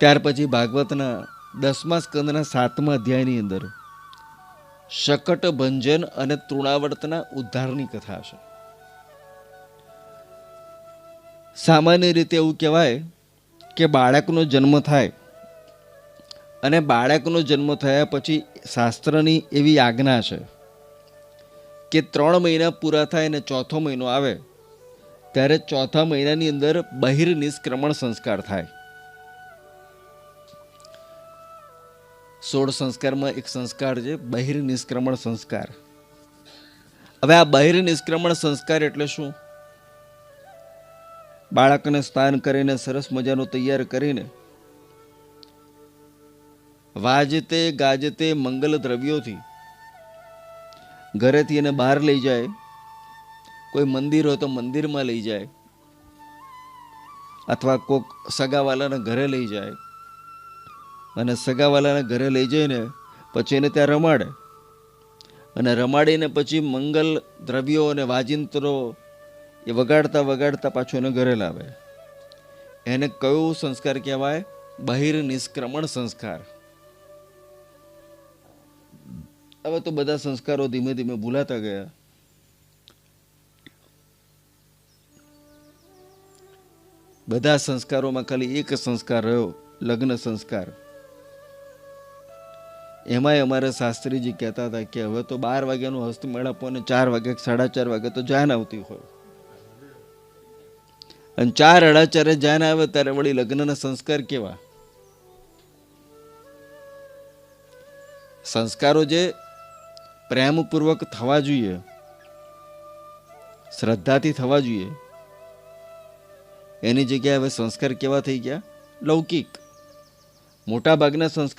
ત્યાર પછી ભાગવતના દસમા સ્કંદના સાતમા અધ્યાયની અંદર શકટ ભંજન અને તૃણાવર્તના ઉદ્ધારની કથા છે સામાન્ય રીતે એવું કહેવાય કે બાળકનો જન્મ થાય અને બાળકનો જન્મ થયા પછી શાસ્ત્રની એવી આજ્ઞા છે કે ત્રણ મહિના પૂરા થાય અને ચોથો મહિનો આવે, ત્યારે ચોથા મહિનાની અંદર બહિર્નિષ્ક્રમણ સંસ્કાર થાય. સોળ સંસ્કારમાં એક સંસ્કાર છે બહિર્નિષ્ક્રમણ સંસ્કાર. હવે આ બહિર્નિષ્ક્રમણ સંસ્કાર એટલે શું? બાળકને સ્નાન કરીને સરસ મજાનું તૈયાર કરીને વાજતે, ગાજતે મંગલ દ્રવ્યોથી ઘરેથી એને બહાર લઈ જાય. કોઈ મંદિર હોય તો મંદિરમાં લઈ જાય. અથવા કોઈક સગાવાલાના ઘરે લઈ જાય. અને સગાવાલાના ઘરે લઈ જઈને પછી એને ત્યાં રમાડે. અને રમાડીને પછી મંગલ દ્રવ્યો અને વાજિંત્રો એ વગાડતા વગાડતા પાછો એને ઘરે લાવે. એને કયો સંસ્કાર કહેવાય? બહિર નિષ્ક્રમણ સંસ્કાર. હવે તો બધા સંસ્કારો ધીમે ધીમે ભૂલાતા ગયા. બધા સંસ્કારોમાં ખાલી એક સંસ્કાર રહ્યો, લગ્ન સંસ્કાર. એમાંય અમારે શાસ્ત્રીજી કહેતા હતા કે હવે તો બાર વાગ્યાનું હસ્તમેળાપ અને ચાર વાગે સાડા ચાર વાગે તો જાન આવતી હોય. અને ચાર અઢા ચારે જાન આવે ત્યારે વળી લગ્નના સંસ્કાર કેવા? સંસ્કારો જે પ્રેમપૂર્વક થવા જોઈએ, શ્રદ્ધાથી થવા જોઈએ, એની જગ્યાએ હવે સંસ્કાર કેવા થઈ ગયા? લૌકિક. મોટા ભાગના સંસ્કાર